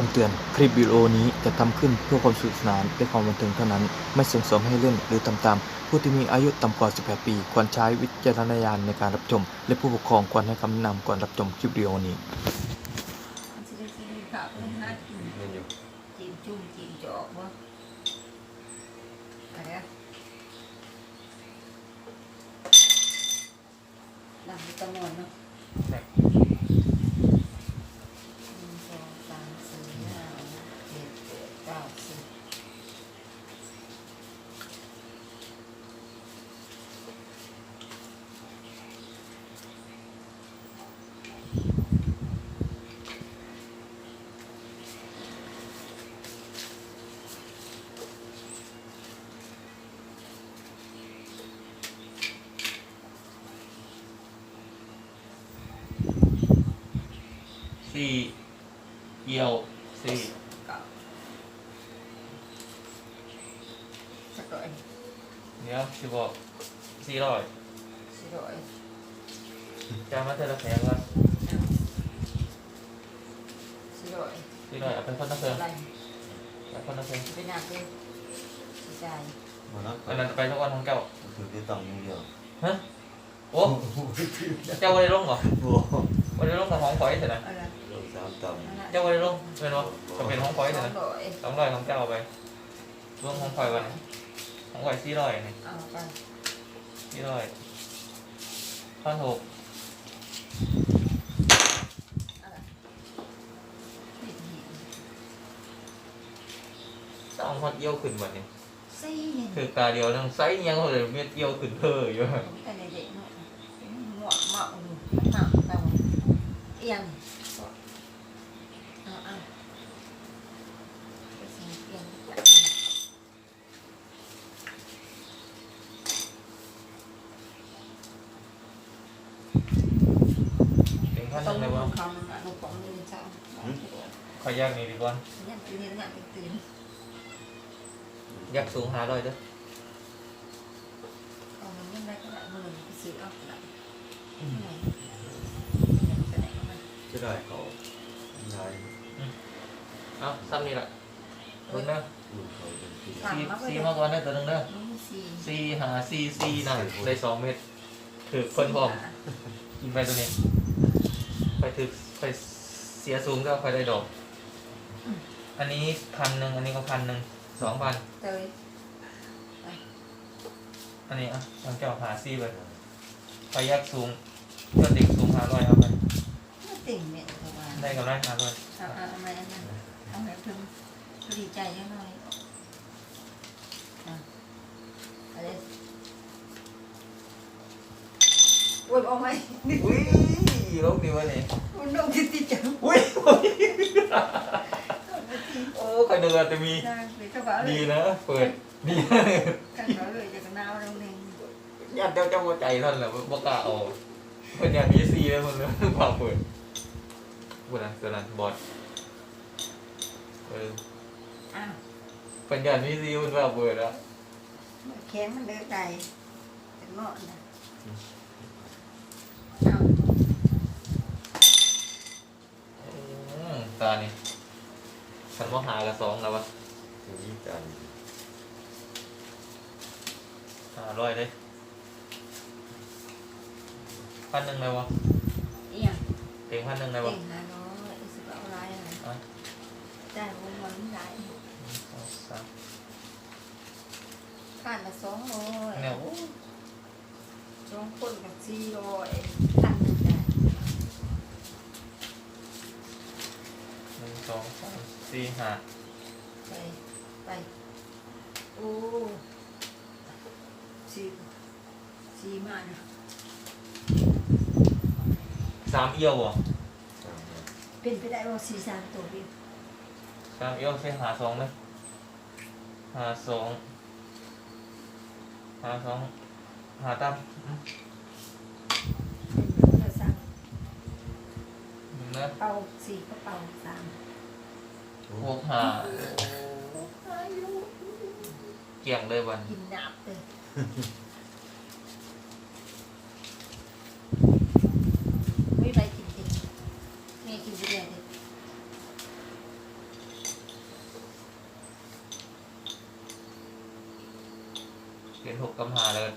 คำเตือน คลิปวิดีโอนี้จะทำขึ้นเพื่อความสนุกสนานและความบันเทิงเท่านั้น ไม่ส่งเสริมให้เล่นหรือทำตาม ผู้ที่มีอายุต่ำกว่า 18 ปี ควรใช้วิจารณญาณในการรับชม และผู้ปกครองควรให้คำแนะนำก่อนรับชมคลิปวิดีโอนี้ สิได้สิได้ข้าวไปหากินเงินอยู่จีนจุ่มจีนจอกบ่อะไรอะหลังตะมวนเนาะหนึ่งสองสามสี่ห้าหกเจ็ดแปดเก้าสิบ สี่เอี่ยวสี่เก้าสักร้อยเดี๋ยวสิบอกสี่ร้อยสี่ร้อยจะมาเทละแสนก่อนสี่ร้อยสี่ร้อยเอาไปคนละเพิ่มอะไรไปคนละเพิ่มเป็นหนักเลยสี่ใจายมานับอันนั้นไปทุกวันของเจ้าคือที่ต้องอย่างเดียวฮะโอ้เจ้าวันได้ลงเหรอโอ้วันได้ลงกับห้องคอยเสร็จนะอะไรลง สามต่เจ้าวันได้ลงเป็นวะก็เป็นห้องคอยสเสร็อจงนะร้อยสองร้อยของเจ้าเอาไปรวมห้องคอยวันนี้ห้องคอยสี่ร้อยนี่เอาไปสี่ร้อยพันหกอะไรนี่นี่สองพันเอี่ยวขึ้นวันนี้ สี่คือตาเดียวนั่งไซส์ยังเลยเม็ดเอี่ยวขึ้นเพ้ออยู่แต่เด็กๆเนาะหมวกเหมาอยู่หนักแต่ว่าเอียงเอาเอาไปสิเอียงไปเอียง ถึงพันหต้อนึ่งงเลยวะคำอนุปองนี่เจ้าขอแยกนี่ดีกว่าเนี่ยตื่นเนี่ยตื่นอยากสูงหาร้อยเด้อเอามันไม่ได้ก็ได้มันเลยไปซื้อเอาไหนไหนไปไหนก็มาำจะได้เขาได้เอ้าซ้ำนี่แหละรุ่นเด้อลูกเขาเป็นที่ซีซีมาก่อนเด้อตัวหนึงเด้อนี่สี่ซีหาซีซีน่ะได้สองเม็ดถือคนพร้อมกินไปตัวนี้ ไปถือไปเสียสูงก็ไปได้ดอก อันนี้พันหนึ่งอันนี้ก็พันหนึ่งสองพันเตยอันนี้อะลองเจ้าหาซีไปไปแยกสูงก็ติ่งสูงหาร้อยเอาไปไม่ติ่งเนี่ยประมาณได้กับไรหาร้อยเอาเอาเอามาอันนั้นเอาให้เพิ่มดีใจยังหน่อยอะอะไรโอ้ยเอาไหม อุ้ย ลงดีวะนี่มันลงที่ติดจังอุ้ยโอ้ใครเดินจะมีได้ไปกระเป๋าเลดียนะเปิดดีกระเป๋าเลยจะกระนาวลงหนึ่งญาติเจ้าเจ้าหัวใจท่านแหละบ่กล้าเอาเพิ่นอยากมีซีเลยคนเลยความเปิดบุญนะตัวนั้นบอดเอออ้าวเพิ่นอยากมีซีมันว่าเปิดแล้วแขนมันเดินใจเป็นหม้อนะอ้าว อืม ตานี่ฉันว่าหาละสองแล้ววะถึงยี่จันหาร้อยเลยพันหนึ่งเลยวะเอียงเต็งพันหนึ่งเลยวะเก่งนะเนาะอีสิบเอาอะไรอะไรอะได้วงมันได้หนึ่งสองสามข้านละสองร้อยเนี่ยโอ้สองคนกับสี่ร้อยตันหนึ่งได้ หนึ่ง สองสามสี่ห้าไป ไป โอ้สี่สี่มานะสามเอี้ยวอะสามเนี่ยเป็นไปได้ว่าสี่สามตัวเดียวสามเอี้ยวใช่หาสองเลยหาสองหาสองหาตั้มอืมเป็นสามหนึ่งนะ เป่าสี่ก็เป่าสาม หกหาาเกี่ยงเลยวันเป็นยร์ดิหกกำหาเลย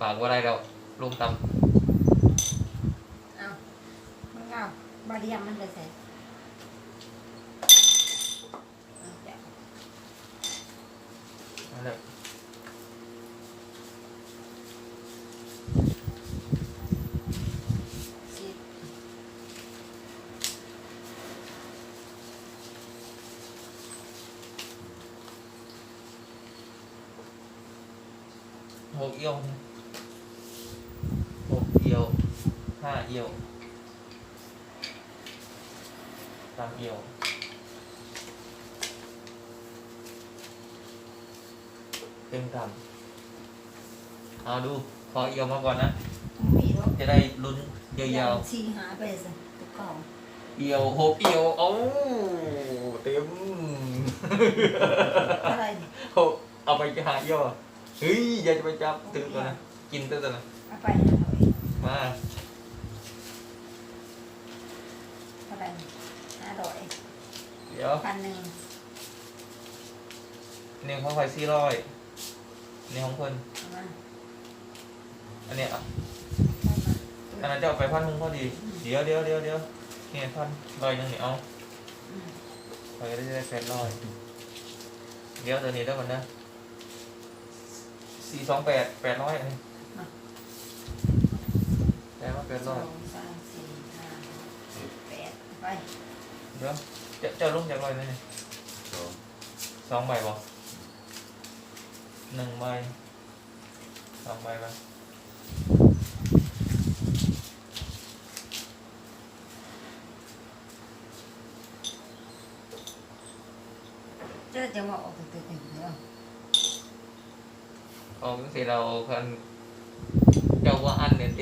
ปากว่าได้แล้วลงตำ เอียวหกเอียวห้าเอียวสามเอียวเต็มทำเอาดูขอเอียวมาก่อนนะมีรถจะได้ลุ้นยาวชีหาไปสิตุ๊กเก่าๆเอียวหกเอียวเอ้าเต็ม อะไรนี่หกเอาไปหาเอียวอะ เฮ้ยอย่าจะไปจับตื่นก่อนนะกินตื่นก่อนนะเอาไปหาหน่อยมาอะไรนี่ห้าร้อยเดี๋ยวพันหนึ่งเนี่ยเขาขายสี่ร้อยเนี่ยของคนเอามาอันเนี้ยอะเอามาอันนั้นจะเอาไปพันหนึ่งพอดีเดี๋ยวเดี๋ยวเดี๋ยวเดี๋ยวเนี่ยพันร้อยหนึ่งเนี่ยเอาอืมไปได้ได้แปดร้อยเดี๋ยวตัวนี้ได้ก่อนนะ สี่สองแปดแปดร้อยอันนี้แปดว่าแปดสร้ออยงสามสี่ห้าหกเจ็ดแปดไปเดี๋ยวจะจะลงจากร้อยไหมเนี่ยสองสองใบบ่หนึ่งใบสองใบไปเจะจะมาออกตึกๆๆเดี๋ยวออกสิเราคันเจ้าว่าอันเนี่ยเ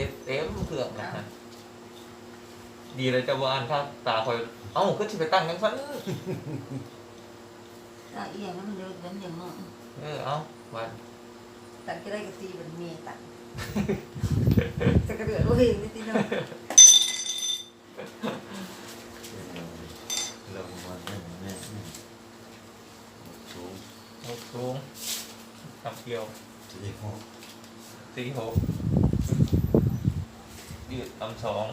ต็มเต็มเครื่องนะฮะดีเลยเจ้าว่าอันถ้าตาคอย เอ้าก็จะไปตั้งกันฟันตาเอียงมันเดือดเดือดอย่างเนาะเออ เอาวันตัดก็ได้ก็ตีเป็นเมียตัดจะกระเดือดตัวเองนี่ตีเนาะเรามาแน่แน่สูงหกสูงทำเกี่ยว สี่หกสี่หกยืดตำสอง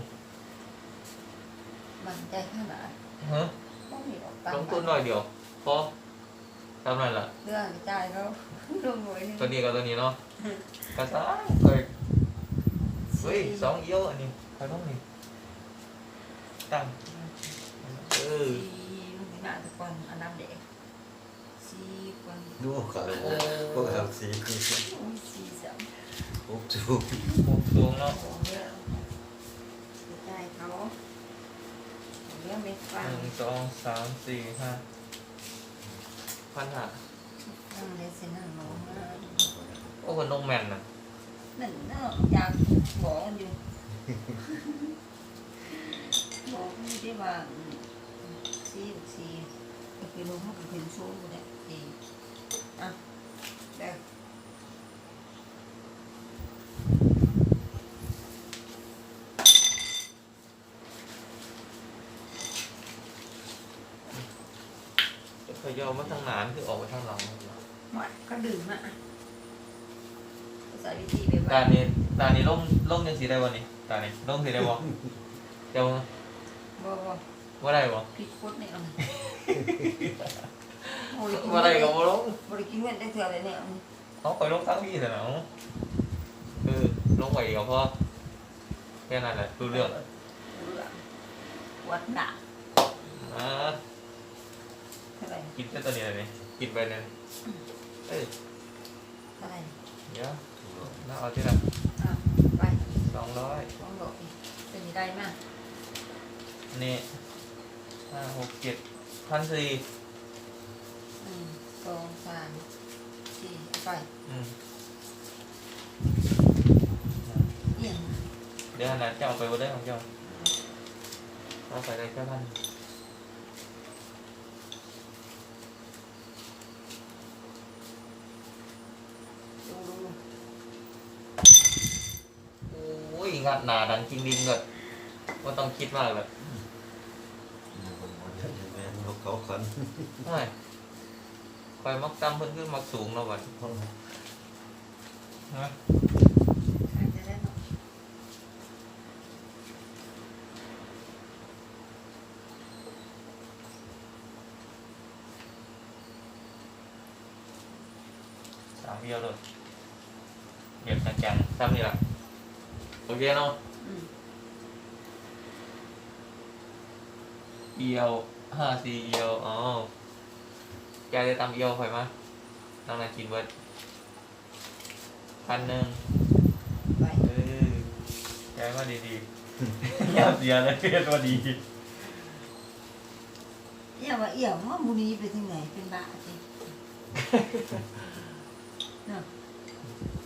มันใจขนาดฮะต้องมีออกตังลงค์ทุนหน่อยเดียวพอทำนั่นล่ะเรื่องกระจายเขาลงหน่วยหนึงตัวนี้กับตัวนี้เนาะกระซ้างเคยเฮ้ยสองเอี้ยวอันนี้ใครต้องนี่ตั้งเออสี่ลูกหน้าตะกอนอันดับเด็ก สี่คนดูเขาพวกเราสี่โอ้ยสี่สามหกสูงหกสูงเนาะใจเขาเขาเลี้ยงไม่ฟังหนึ่งสองสามสี่ห้าพันห้าโอ้คนนงแมนน่ะนั่นเนาะอยากบอกกันอยู่บอกไม่ได้ว่าสี่สี่ก็คือลงเขาเป็นโซ่ก็ได้ สี่อะเดี๋ยวจะเคยยอมมาทางหนานคือออกไปทางหลังหมดก็ดื่มอะใส่วิธีไปตานี้ตานี้ล่มล่มยังสีได้วันนี้ตานี้ล่มสีได้บ่เจ้าบ่บ่ว่าได้บ่พริกพุดนี่เอาโอ้ย ว่าได้ก็บ่ลงบริกินเงินได้เท่าไรเนี่ยเอาเขาไปลงทั้งพี่แต่เนาะคือลงไปก็พอแค่นั้นแหละรู้เรื่องเรื่องวัดหนักอ่าเท่าไหร่กินแค่ตัวนี้เลยนี่กินไปเนี่ยเอ้ยเท่าไหร่เดี๋ยวน่าเอาที่ละอะไปสองร้อยลองดอกอีกเป็นยังไงมากนี่ห้าหกเจ็ดพันสี่หนึ่งสองสามสี่เอาไปอืมเอี่ยงเดี๋ยวขนาดเจ้าเอาไปบ่ได้ของเจ้าเอาไปได้แค่พันดูดูโอ้ยงัดหนาดังจริงดิงเลยว่าต้องคิดมากเลยแม่นกเขาขันใช่ คอยมักจำเพิ่นขึ้นมักสูงเนาะบัดเฮะใครจะได้เนาะสามเดียวเลยเหยียบจังๆซ้ำนี่ละโอเคเนาะอืมเอียวห้าสี่เอียวอ๋อ แกจะตำเอียวไปมั้ยน้องนายกินเบิร์ดพันหนึ่งไปเออแกมาดีๆอย่าเสียเลยเรียกว่าดีเอี่ยวว่าเอี่ยวว่ามูนี้ไปถึงไหนเป็นบ้าสิเนาะ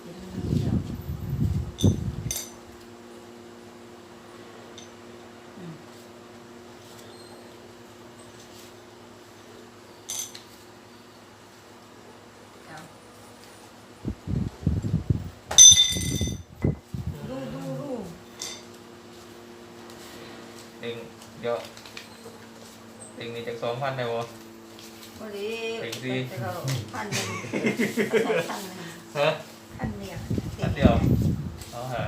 เป็นมูนี้เอี่ยวอืมเอาดูดูดู เองเดี๋ยวเองนี่จากสองพันได้บ่พอดีเต็งสิแต่เราพันหนึ่งพันหนึ่งฮะพันเดียวพันเดียวเอาฮะ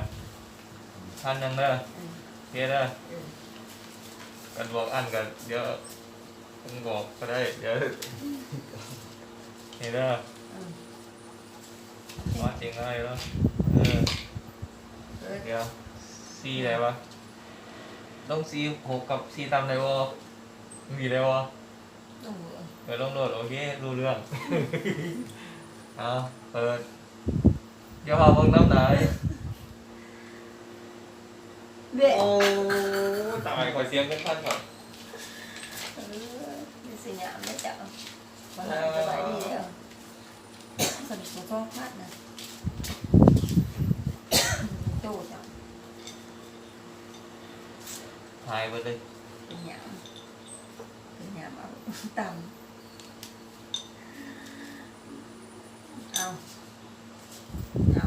พันหนึ่งเด้ออืมเพียเด้อเออกันบอกอันกันเดี๋ยวมึงบอกก็ได้เดี๋ยวเฮ้ยเด้ออืมว่าจริงอะไรแล้วเออเออเดี๋ยวซีอะไรวะ ต้องซีหกกับซีตามได้บ่มีได้บ่ต้องเออเปิดลงโหลดโอเครู้เรื่องเอาเปิดอย่าพาเบิ่งน้ำไหนเบะโอ้ตายขอเสียงกันพันก่อนเออมีสัญญาณไม่จับวันหลังสบายดีแล้วสนุกกับพ่อพัดนะโตจัง หายไปเลยเป็นหยามเป็นหยามเอาต่ำเอาเอา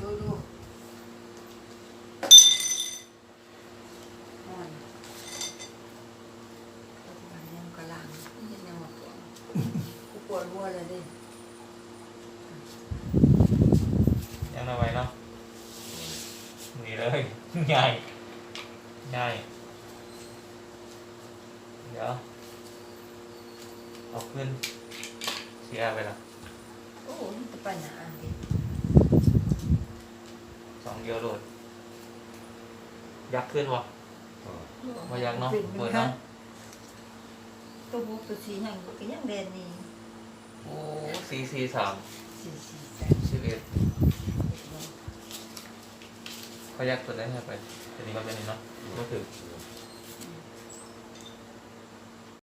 ดูดู ใหญ่ใหญ่เดี๋ยว เอาขึ้นเสียไปละโอ้โหนี่จะปัญหาดิสองเดียวโหลด ยักษ์ขึ้นวะมายักษ์เนาะเปิดเนาะตัวบุกตัวสีหังก็ยังเด่นนี่โอ้สี่สี่สามสี่สี่แสนสิบเอ็ดเขายักษ์ตัวได้ให้ไปตัวนี้ก็เป็นนี่เนาะ ก็ถือ